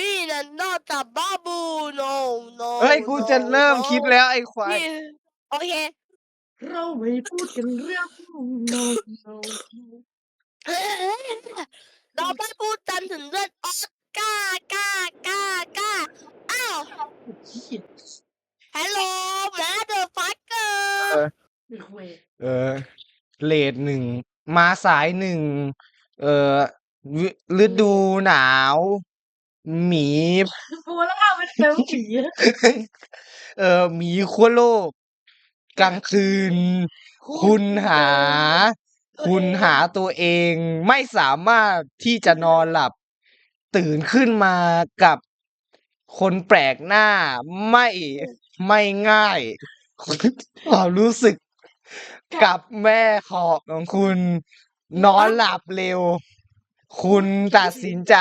Me and not a babu no no เฮ้ย กูจะ no, เริ่ม no. คลิปแล้วไอ้ควายนี่โอเค เราไม่พูดกันเรื่อง no no เราไม่พูดกันถึงเรื่องออสการ์ก้าก้าก้าอ้าวฮัลโหลแมเดอร์ฟักเกอเอร์อไม่คุยเออเลทหนึ่ง มาสายหนึ่ง เออวิฤดูหนาว หมี กูแล้วเอาไปเจอผีเออหมีขั้วโลก กลางคืน คุณหา คุณหาตัวเองไม่สามารถที่จะนอนหลับ ตื่นขึ้นมากับคนแปลกหน้าไม่ไม่ง่ายความรู้สึกกับแม่ของของคุณ นอนหลับเร็ว คุณตัดสินใจ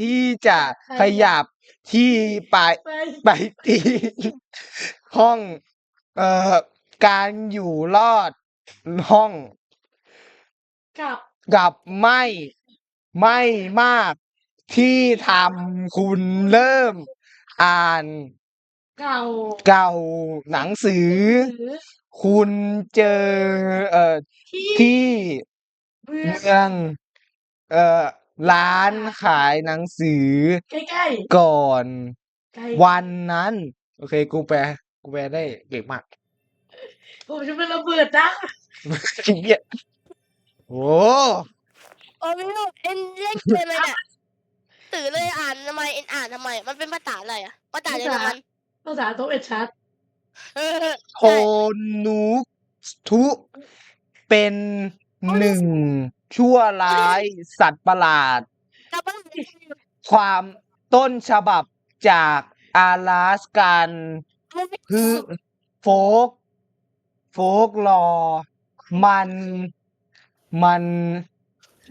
ที่จะขยับที่ไปไปไปที่ห้อง เอ่อการอยู่รอดห้องกลับกับไม่ไม่มากที่ทำคุณเริ่มอ่านเก่าเก่าหนังสือ หรือคุณเจอเอ่อที่ที่เมือง เมืองเอ่อร้านขายหนังสือใกล้ก่อน ๆใกล้วันนั้น โอเค กูแปลกูแปลได้เก่งมากผมจะเป็นระเบิดนะจริงเนี่ยโอ้โอ้ไม่รู้เอ็นเล่นเกมอะไรเนี่ยตื่นเลยอ่านทำไมเอ็นอ่านทำไม มันเป็นภาษาอะไรอะภาษาเยอรมันภาษาโต๊ะเอ็ดชัดเออโทนุทุเป็นโอ้หนึ่ง ชั่วร้าย สัตว์ประหลาดกลับบ้านความต้นฉบับจากอาลาสกันคือโฟก โฟกลอร์มัน มัน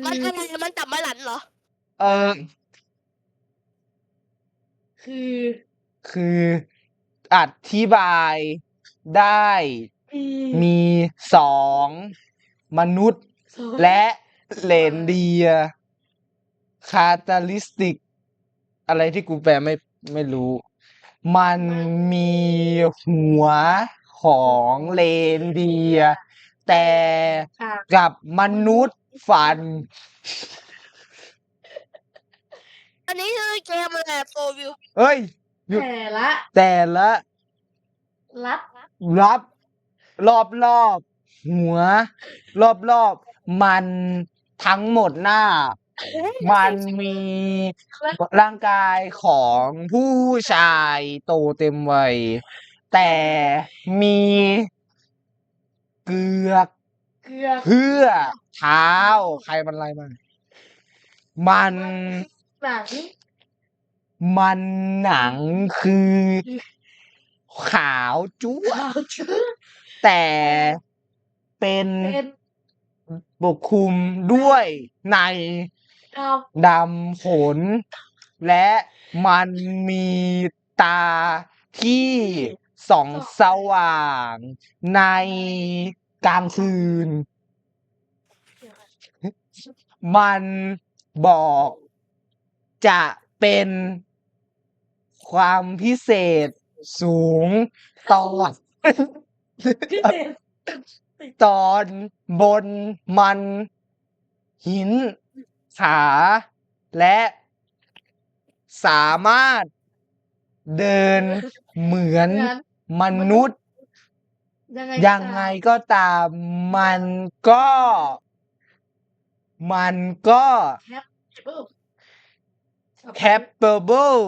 มันอะไรมันจับมาหลันเหรอ เออ คือคืออธิบายได้มีมีสองมนุษย์สองและ เลนเดียคาตาลิสติก อะไรที่กูแปลไม่ไม่รู้ มันมีหัวของเลนเดีย แต่อะกับมนุษย์ฟัน อันนี้คือเกมอะไรโฟวิวเอ้ย หยุด แต่ละแต่ละรัฐรับรอบรอบๆหัว รอบรอบๆมัน ทั้งหมดหน้า มันมีร่างกายของผู้ชายโตเต็มวัย แต่มีเกือกเกลือเพื่อเท้า ใครมันอะไรมามันหนังมันหนังคือ ขาวจุ๊วขาวชื้อแต่เป็นเป็น ปกคลุมด้วยในดาวดำขน และมันมีตาที่ส่องสว่าง ในกลางคืน มันบอกจะเป็นความพิเศษสูงตอนพิเศษ ตอนบนมัน หิน ขา และ สามารถ เดินเหมือนเหมือนมนุษย์ ยังไงยังไงก็ตาม มันก็ มันก็ปุ๊บ capable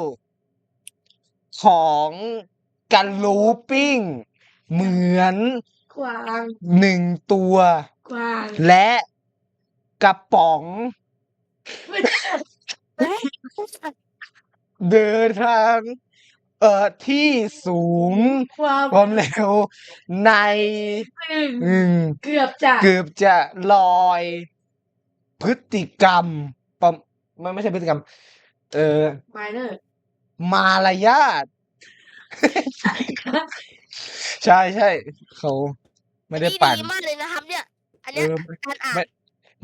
ของการลูปิ้ง เหมือน กวางหนึ่งตัว กวางและกระป๋องไม่ใช่เดินทาง เอ่อที่สูงความความเร็วในหนึ่งอืมเกือบจะเกือบจะลอย พฤติกรรมประไม่ไม่ใช่พฤติกรรม เออไมเนอร์มารยาท ใช่ใช่เขา ไม่ได้นี่ปั่นดีมากเลยนะครับ เนี่ย อันเอเนี้ยอการอ่านไม่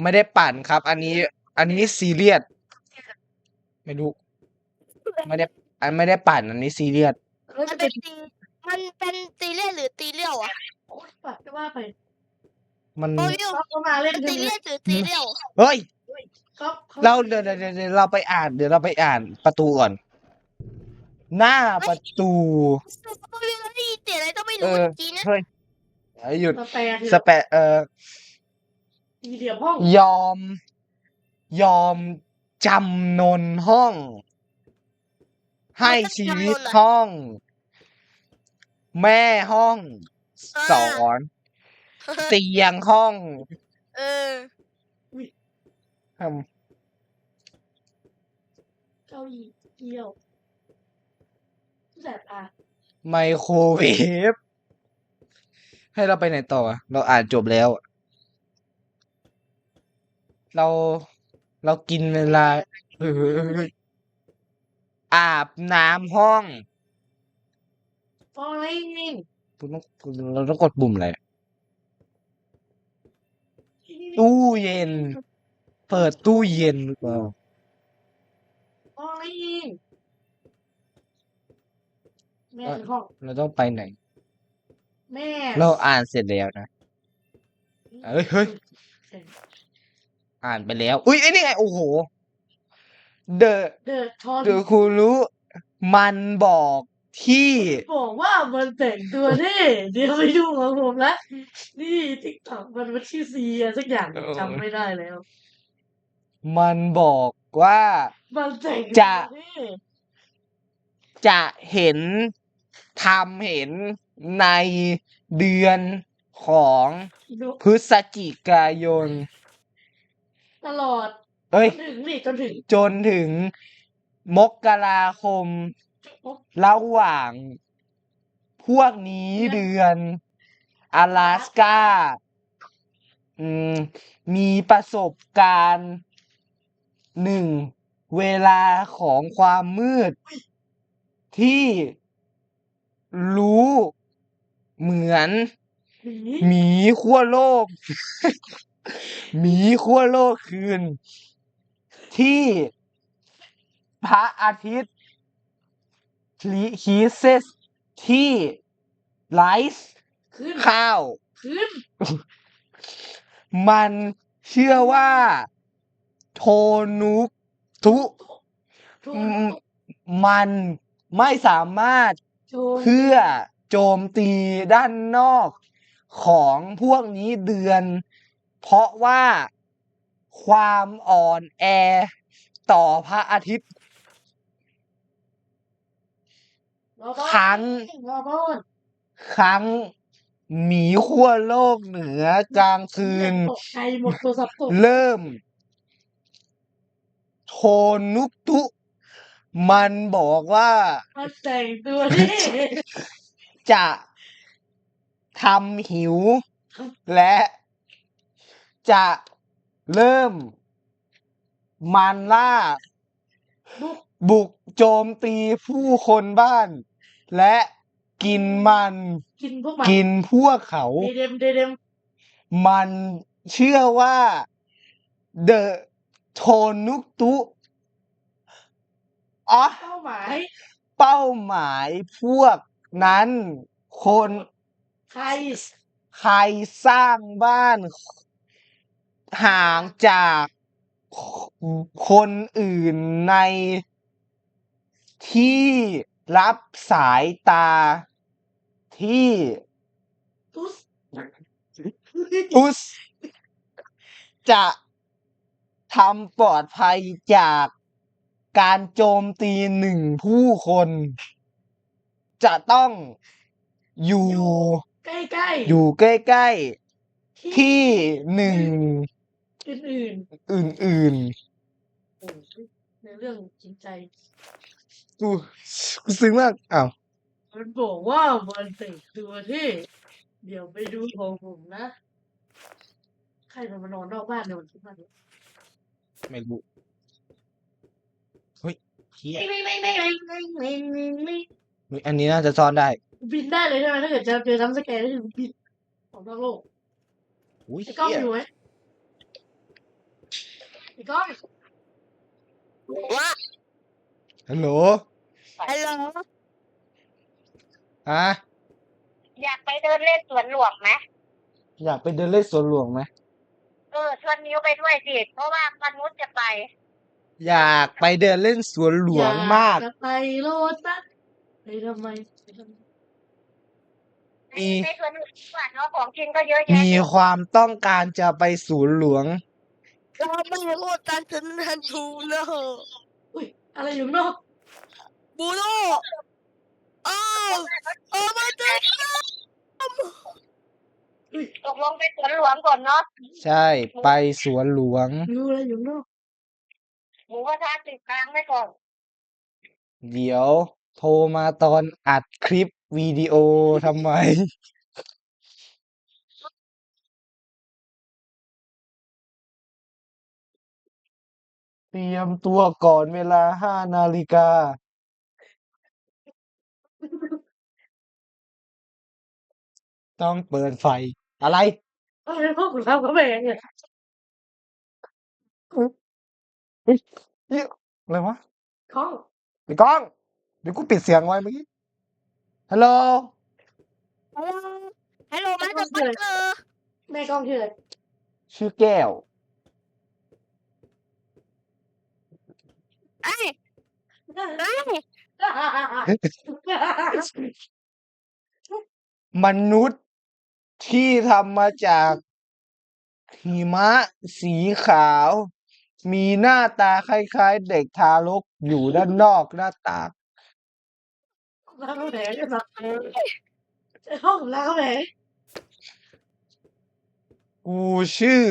ไม่ได้ปั่นครับ อันนี้ อันนี้ซีเรียสไม่รู้ไม่ได้ อันไม่ได้ปั่น อันนี้ซีเรียสแล้วมัจะนเป็เป็นนตีมันเป็นตีเลียนหรือตีเลี้ยวอะโอ๊ยปากก็ว่าไปมันโบวิวครับเขามาเล่นมันกัตีนเลียนหรือตีเลี้ยวเฮ้ยครับขเราเดี๋ยวเดี๋ยวเดี๋ยวเดี๋ยวเราไปอ่าน เดี๋ยวเราไปอ่านประตูก่อน หน้าประตูโบวิวแล้วได้ยินเสียงอะไรต้องไม่เอรู้อเมื่อกี้นะเฮ้ยเอ้ย หยุด สแปรทีสเปะเอ่อสี่เหลี่ยมห้องยอม ยอมจำนนห้อง ให้ชีวิตห้อง แม่ห้อง สอน เตียงห้องเออ ทเก้าอี้เกี่ยวแสบอะำไมโครเวฟ ให้เราไปไหนต่ออะเราอ่านจบแล้วอะเราเรากินเวลาเอออาบน้ำห้อง ฟองอะไรนี่กูต้องเราต้องกดปุ่มอะไรตู้เย็น เปิดตู้เย็นหรือเปล่าฟองอะไรนี่แม่ในห้องเราต้องไปไหน แม่เราอ่านเสร็จแล้วนะเอ้ยเฮ้ยอ่านไปแล้ว อุ้ยไอ้นี่ไงโอ้โหเดอะเดอะทอนเดอะคูรู้มันบอกที่บอกว่ามันแต่งตัวเท่เดี๋ยวไปดูของผมนะนี่ติ๊กต็อกมันมันชื่อซีอะสักอย่างเออจำไม่ได้แล้ว มันบอกว่ามันแต่งจะตัวเท่จะเห็นทำเห็น ในเดือนของดูพฤศจิกายน ตลอด เอ้ยจนถึงนี่จนถึงจนถึงมกราคม ระหว่าง พวกนี้เดือน阿ลาสกาอืมมีประสบการณ์หนึ่งเวลาของความมืด ที่รู้ เหมือนหนีหมีขั้วโลกหมีขั้วโลกคืน ที่พระอาทิตย์ลิฮีเซสที่ไลฟ์ขึ้นข้าวขึ้น มันเชื่อว่า โทนุทุทุกอืมมันไม่สามารถโจรเพื่อ โจมตีด้านนอกของพวกนี้เดือน เพราะว่าความอ่อนแอต่อพระอาทิตย์รอบ้านครั้งรอบ้านครั้งหมีขั้วโลกเหนือกลางคืนตกใจหมดโทรศัพท์ตกเริ่ม โทนุตุ มันบอกว่ามันแต่งตัวเท่ จะทำหิว และจะเริ่มมันล่าบุกบุกโจมตีผู้คนบ้าน และกินมัน กินพวกมันกินพวกเขาเดเดมเดเดมมันเชื่อว่าเดอะโทนุกตุอ๋อ เป้าหมาย เป้าหมายพวก นั้น คนใครใครสร้างบ้าน ห่างจากคนอื่นในที่รับสายตาที่ตุ๊สอุสจะทำปลอดภัยจากการโจมตีหนึ่งผู้คน จะต้องอยู่ใกล้ๆ อยู่ใกล้ๆ ที่หนึ่งอื่นอื่นๆโอ้ยในเรื่องจริงใจ ๆกูกูซึ้งมากอ้าวมันบอกว่ามันแต่งตัวเท่เดี๋ยวไปดูของผมนะ ใครมันมานอนนอกบ้านในวันที่บ้านเนี่ยไม่รู้เฮ้ยเฮียไม่ไม่ไม่ไม่ไม่ไม่ไม่ไม่เฮ้ย อันนี้น่าจะซ่อนได้บินได้เลยใช่ไหมถ้าเกิดเจอเจอทั้งสแกนก็คือบินออกนอกโลกอุ้ยไอ้กล้องเหี้ยอยู่ไหมไอ้กล้องว่าฮัลโหลฮัลโหลฮะอยากไปเดินเล่นสวนหลวงไหมอยากไปเดินเล่นสวนหลวงไหมเออชวนนิ้วไปด้วยสิเพราะว่ามนุษย์จะไป อยากไปเดินเล่นสวนหลวงมาก อยจะไปโลตัส ไปทำไมไปทำไม มีในสวนหลวงดีกว่าเนาะของกินก็เยอะแยะมีความต้องการจะไปสวนหลวงเราไม่พูดกันถึงนันทูนะอุ้ย อะไรอยู่นอก บูโน่อ้าวโอ้ไม่ได้ตกลงไปสวนหลวงก่อนเนาะใช่ไปสวนหลวง รู้อะไรอยู่นอก หมูกระทะติดกลางไว้ก่อน เดี๋ยวโทรมาตอนอัดคลิปวิดีโอทำไม เตรียมตัวก่อนเวลาห้านาฬิกา ต้องเปิดไฟ อะไร อะไรพวกเราก็แบ่งเนี่ยเฮ้ยเฮ้ยอะไรวะ ของ ไอ้กล้อง เดี๋ยวกูปิดเสียงไว้เมื่อกี้ ฮัลโหล ฮัลโหลมาจากปักเกอร์แม่กล้องชื่ออะไรชื่อแก้ว ไอ้ไอ้มนุษย์ที่ทำมาจากหิมะสีขาว มีหน้าตาคล้ายๆ เด็กทารกอยู่ด้านนอกหน้าต่าง ล้างแผลอยู่นะไอ้ห้องล้างแผลกูชื่อ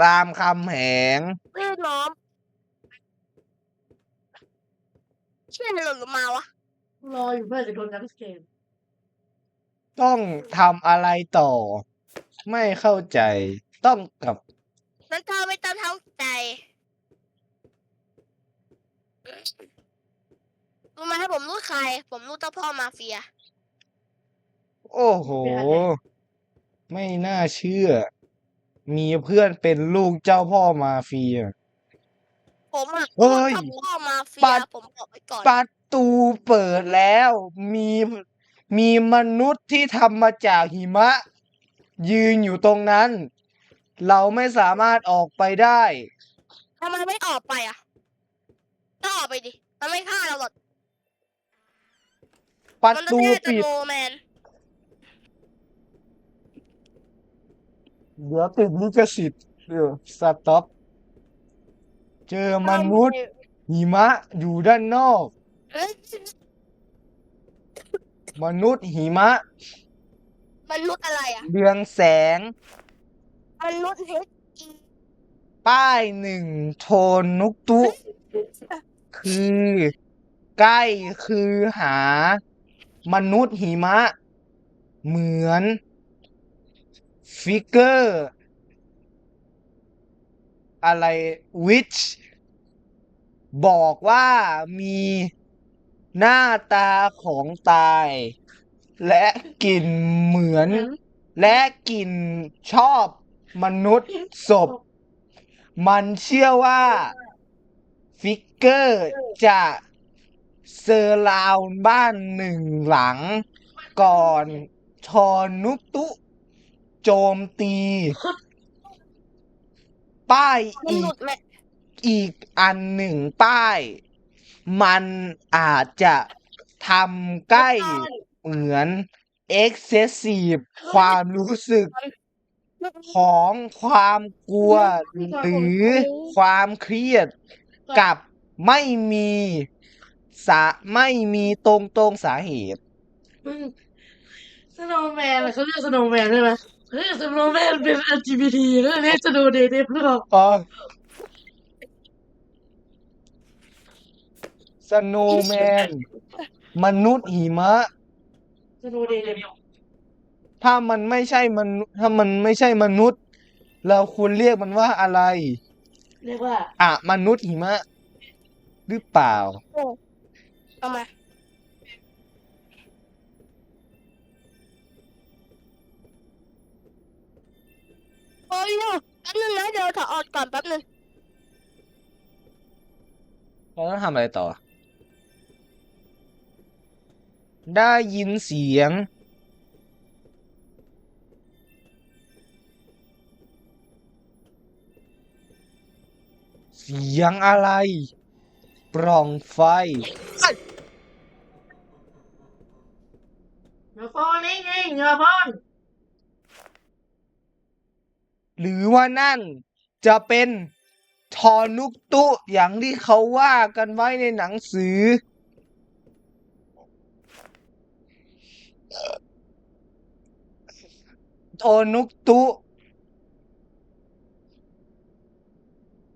รามคำแหงชื่อน้องชื่ออะไรหล่นลงมาวะรออยู่เพื่อจะโดนน้ำเกมต้องทำอะไรต่อ ไม่เข้าใจ ต้องกลับนั่นเธอไม่ต้องเข้าใจ รู้ไหมให้ผมรู้ใคร ผมรู้เจ้าพ่อมาเฟีย โอ้โห ไม่น่าเชื่อ มีเพื่อนเป็นลูกเจ้าพ่อมาเฟีย ผมอะเฮ้ยเจ้าพ่อมาเฟีปัยด ผมบอกไว้ก่อน ประตูเปิดแล้ว มีมีมนุษย์ที่ทำมาจากหิมะ ยืนอยู่ตรงนั้น เราไม่สามารถออกไปได้ ทำไมไม่ออกไปอะก็ออกไปดิ มันไม่ฆ่าเราหรอก ประมันตูไม่ใช่สปิดโนว์แมนเดี๋ยวติดลิขสิทธิ์เดี๋ยวสต็อป เจอมนุษย์หิมะอยู่ด้านนอก เอ้ยมนุษย์หิมะ มนุษย์อะไรอะ เรืองแสง มนุษย์เฮดอีป้ายหนึ่งโทนนุกตุ คือ ใกล้คือหา มนุษย์หิมะ เหมือน ฟิกเกอร์ อะไรวิชบอกว่ามีหน้าตาของตาย และกลิ่นเหมือน และกลิ่นชอบมนุษย์ศพ มันเชื่อว่า ฟิกเกอร์จะ เซอร์ราวน์บ้านหนึ่งหลัง ก่อนทอนุกตุ โจมตี ป้ายมอีนุกษย์แม่อีกอันหนึ่งป้าย มันอาจจะทำใกล้ เหมือน excessive ความรู้สึก ของความกลัวหรือความเครียดกับไม่มี สาไม่มีตรงตรงๆสาเหตุ สโนว์แมนเขาเรียกสโนว์แมนใช่ไหมเขาเรียกสโนว์แมนเป็น LGBT แล้วเรียกสโนว์เดย์หรือเปล่าอ๋อสโนว์แมน มนุษย์หิมะ สโนว์เดย์ถ้ามันไม่ใช่มนุษย์ถ้ามันไม่ใช่มนุษย์ เราควรเรียกมันว่าอะไร เรียกว่า อะมนุษย์หิมะ หรือเปล่า ทำไมโอ้ยเดี๋ยวแป๊บนึงนะเดี๋ยวถอดออกก่อนแป๊บนึงเราต้องทำอะไรต่อ ได้ยินเสียง เสียงอะไร ปล่องไฟ เดี๋ยวฟอนนิ่งๆอย่าฟอน หรือว่านั่นจะเป็นทอนุกตุอย่างที่เขาว่ากันไว้ในหนังสือ โทนุกตุ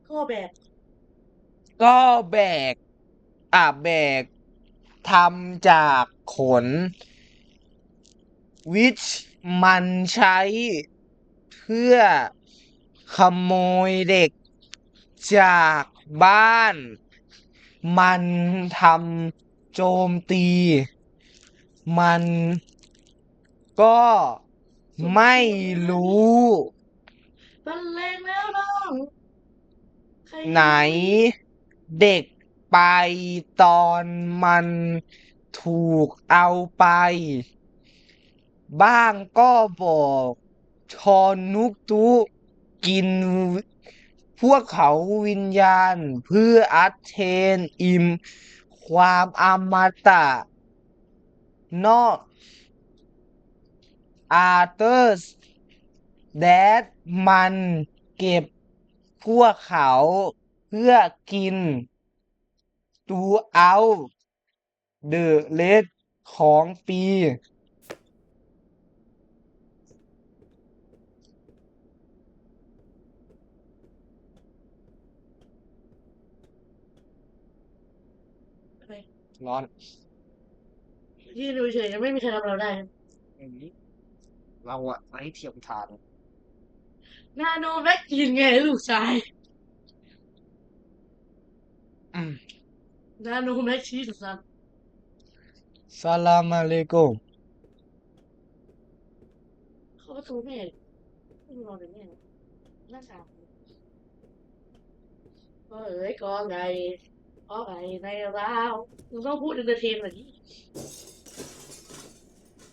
ก็แบบก็แบกอ่าแบกทำจากขนวิชมันใช้เพื่อ ขโมยเด็กจากบ้าน มันทำโจมตี มันก็ไม่รู้บรรเลงแล้วน้องใครไหนเด็กไปตอนมันถูกเอาไป บ้างก็บอกชอนุกตุ กิน พวกเขาวิญญาณ เพื่ออัดเทน อิม ความอมตะ นอกอาร์เตอร์สแดดมันเก็บพวกเขาเพื่อกินตูเอาเดอะเลดของปี รร้อนที่ดูเฉยยังไม่มีใครทำเราได้เราอะไร้เทียมทานนาโนแม็กกินไงลูกชาย อืมนาโนแม็กชีสสันสลามอะเลกุมเขาประตูแม่ไม่รอเลยแม่หน้าตางก็เอ๋ยก็ไง ก็ไงในเรามึงต้องพูดเอนเตอร์เทนแบบนี้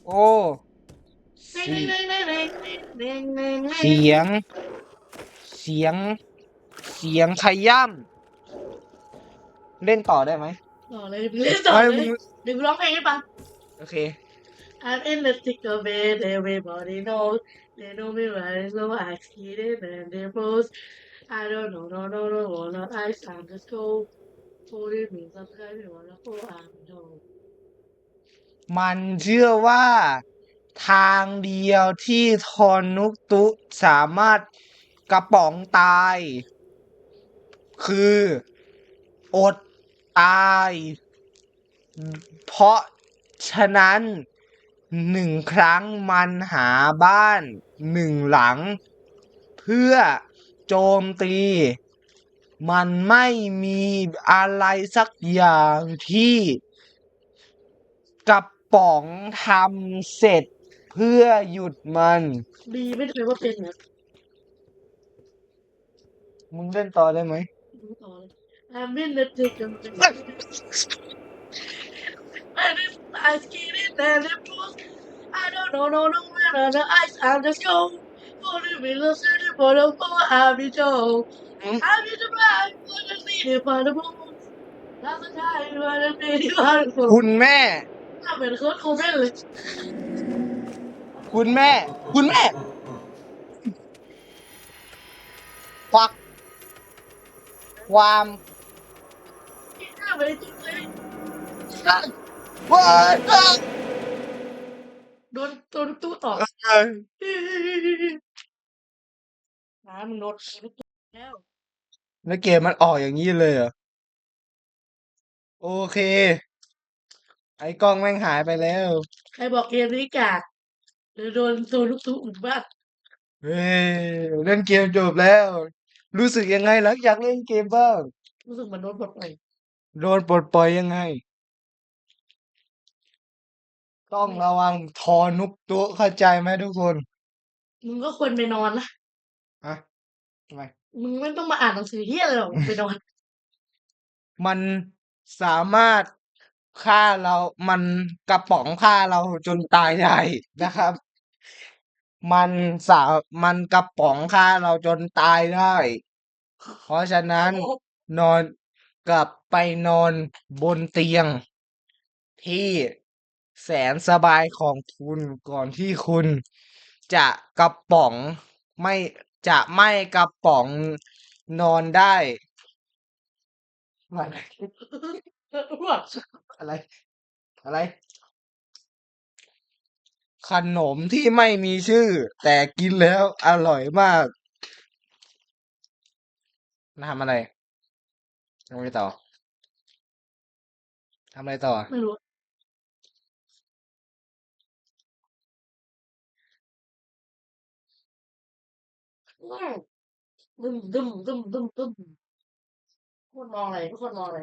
โอ้เน่งเน่งเน่งเน่งเน่งเน่งเน่งเสียง เสียง เสียงขย่ำเล่นต่อได้ไหมต่อเลยเล่นต่อเลยงเดี๋ยวร้องเพลงให้ฟังโอเค I'm in the thick of it everybody knows they know me right so I see it and they post I don't know no no no no no I stand just go for it means subscribe me wanna go I'm no มันเชื่อว่า ทางเดียวที่ทอนนุกตุสามารถกระป๋องตาย คือ อดตาย เพราะฉะนั้นหนึ่งครั้งมันหาบ้านหนึ่งหลัง เพื่อโจมตี มันไม่มีอะไรสักอย่างที่กระป๋องทำเสร็จเพื่อหยุดมันดีไม่ได้ว่าเป็นนะมึงเล่นต่อได้ไหมดูต่อเลย I'm in the thick of it and it's I skin it and they post I don't know no no no no no I stand just go for the middle city for the for happy Joe อืม happy to buy for the city for the moon that's the time for the city for the moon คุณแม่ ถ้าเป็นโค้ดโคเมนเลยคุณแม่ คุณแม่ควักความถ้าเป็นจุดเลยว้ายโดนโดนตู้ต่อเอ้ย น้ามึงโดนตู้แล้ว แล้วเกมมันออกอย่างนี้เลยเหรอ โอเค ไอ้กล้องแม่งหายไปแล้ว ใครบอกเกมนี้กากหรือโดนโดนลูกตู้อุดบ้านเฮ้ยเล่นเกมจบแล้ว รู้สึกยังไงหลังจากเล่นเกมบ้าง รู้สึกเหมือนโดนปลดปล่อยโดนปลดปล่อยยังไง ต้องระวังทอนุกตัวเข้าใจไหมทุกคน มึงก็ควรไปนอนนะฮะทำไม มึงไม่ต้องมาอ่านหนังสือเฮียอะไรหรอกมึงไปนอน มันสามารถฆ่าเรา มันกระป๋องฆ่าเราจนตายได้นะครับ มันสามันกระป๋องฆ่าเราจนตายได้ เพราะฉะนั้นนอนกลับไปนอนบนเตียง ที่แสนสบายของคุณก่อนที่คุณ จะกระป๋องไม่ จะไม่กระป๋องนอนได้อะไรอ้วกอะไร อะไร ขนมที่ไม่มีชื่อ แต่กินแล้วอร่อยมากทำอะไรทำอะไรต่อทำอะไรต่อ ไม่รู้ ดึมดึมดึมดึมดึมทุกคนมองอะไรทุกคนมองอะไร